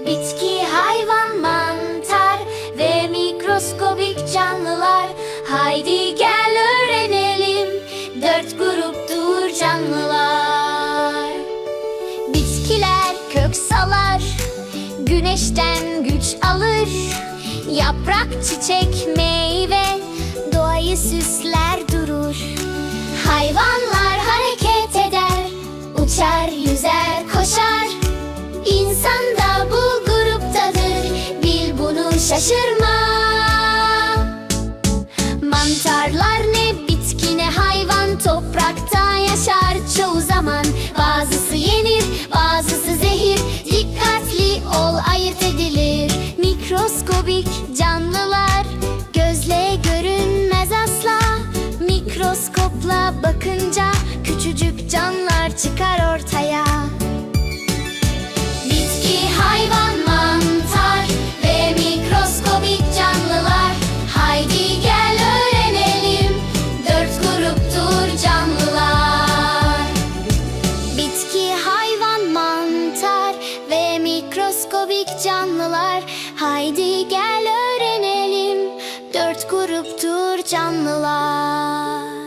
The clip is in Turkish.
Bitki, hayvan, mantar ve mikroskobik canlılar. Haydi gel öğrenelim Dört gruptur canlılar. Bitkiler kök salar Güneşten güç alır. Yaprak, çiçek, meyve Doğayı süsler durur. Hayvanlar şaşırma Mantarlar ne bitki ne hayvan. Toprakta yaşar çoğu zaman. Bazısı yenir bazısı zehir. Dikkatli ol ayırt edilir. Mikroskobik canlılar Gözle görünmez asla. Mikroskopla bakınca Küçücük canlılar çıkar mikroskobik canlılar. Haydi gel öğrenelim. Dört gruptur canlılar.